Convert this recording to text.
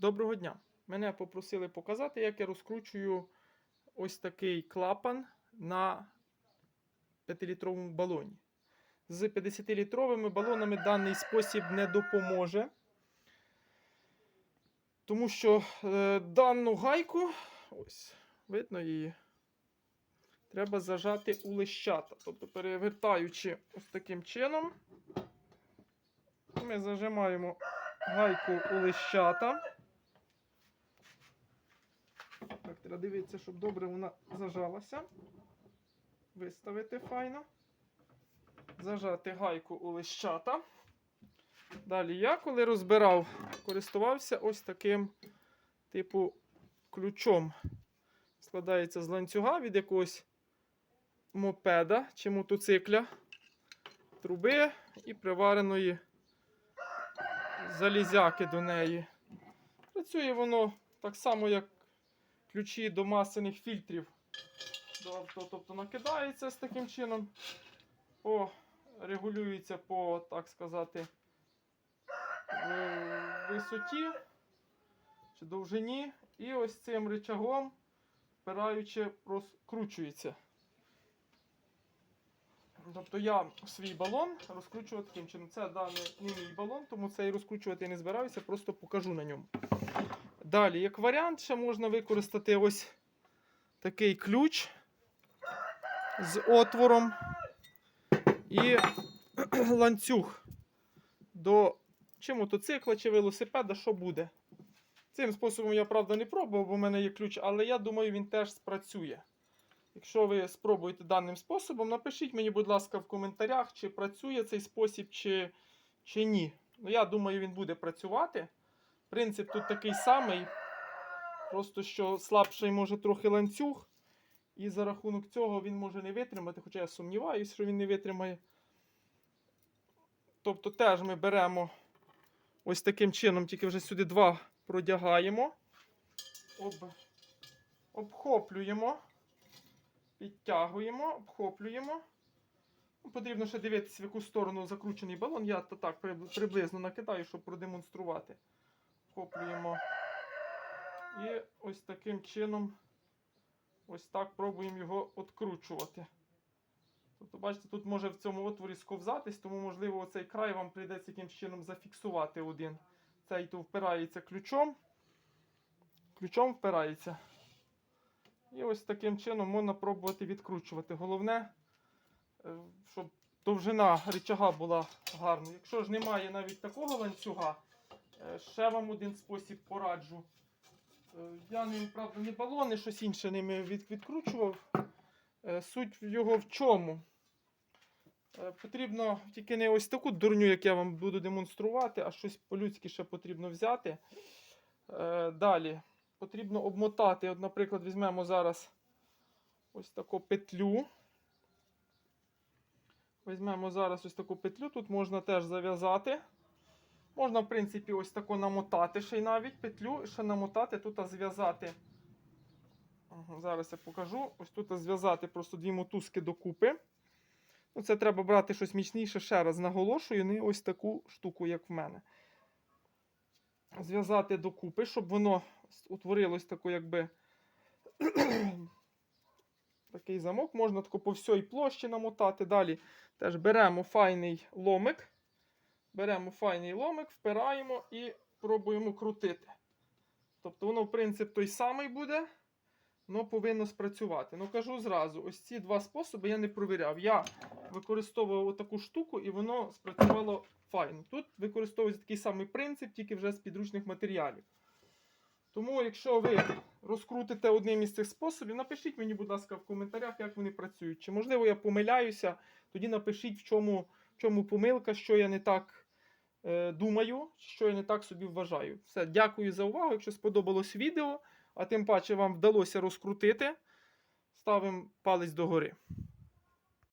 Доброго дня! Мене попросили показати, як я розкручую ось такий клапан на 5-літровому балоні. З 50-літровими балонами даний спосіб не допоможе. Тому що е, дану гайку, ось, видно її, треба зажати у лищата. Тобто, перевертаючи ось таким чином, ми зажимаємо гайку у лищата. Дивитися, щоб добре вона зажалася. Виставити файно. Зажати гайку у лищата. Далі я, коли розбирав, користувався ось таким типу ключом. Складається з ланцюга від якогось мопеда чи мотоцикля, труби і привареної залізяки до неї. Працює воно так само, як ключі до масляних фільтрів до авто. Тобто накидається з таким чином, по, регулюється по, так сказати, висоті чи довжині. І ось цим рычагом, впираючи, розкручується. Тобто я свій балон розкручую таким чином. Це даний не мій балон, тому це і розкручувати не збираюся, просто покажу на ньому. Далі, як варіант, ще можна використати ось такий ключ з отвором і ланцюг до чи мотоцикла, чи велосипеда, що буде. Цим способом я, правда, не пробував, бо в мене є ключ, але я думаю, він теж спрацює. Якщо ви спробуєте даним способом, напишіть мені, будь ласка, в коментарях, чи працює цей спосіб, чи, чи ні. Ну, я думаю, він буде працювати. Принцип тут такий самий. Просто що слабший може трохи ланцюг. І за рахунок цього він може не витримати, хоча я сумніваюся, що він не витримає. Тобто теж ми беремо ось таким чином, тільки вже сюди два продягаємо, об, обхоплюємо, підтягуємо, обхоплюємо. Ну, Потрібно ще дивитися, в яку сторону закручений балон. Я так приблизно накидаю, щоб продемонструвати. Обхоплюємо. І ось таким чином, ось так пробуємо його откручувати. Тобто, бачите, тут може в цьому отворі сковзатись, тому, можливо, оцей край вам прийдеться якимсь чином зафіксувати один. Цей то впирається ключом. Ключом впирається. І ось таким чином можна пробувати відкручувати. Головне, е, щоб довжина рычага була гарна. Якщо ж немає навіть такого ланцюга, ще вам один спосіб пораджу. Е, Я ним, правда, не балони, щось інше ними від, відкручував. Е, Суть його в чому? Е, Потрібно тільки не ось таку дурню, як я вам буду демонструвати, а щось по-людськи ще потрібно взяти. Е, Далі потрібно обмотати. От, наприклад, візьмемо зараз ось таку петлю. Візьмемо зараз ось таку петлю. Тут можна теж зав'язати. Можна, в принципі, ось тако намотати ще й навіть петлю, ще намотати, тут зв'язати. Зараз я покажу. Ось тут зв'язати просто дві мотузки докупи. Ну, це треба брати щось міцніше, ще раз наголошую, не ось таку штуку, як в мене. Зв'язати докупи, щоб воно утворилось таку, якби. Такий замок, можна тако по всій площі намотати. Далі теж беремо файний ломик. Беремо файний ломик, впираємо і пробуємо крутити. Тобто воно, в принципі, той самий буде, але повинно спрацювати. Ну, кажу зразу: ось ці два способи я не провіряв. Я використовував отаку штуку, і воно спрацювало файно. Тут використовується такий самий принцип, тільки вже з підручних матеріалів. Тому, якщо ви розкрутите одним із цих способів, напишіть мені, будь ласка, в коментарях, як вони працюють. Чи можливо я помиляюся, тоді напишіть, в чому, в чому помилка, що я не так думаю, що я не так собі вважаю. Все, дякую за увагу. Якщо сподобалось відео, а тим паче вам вдалося розкрутити, ставимо палець догори.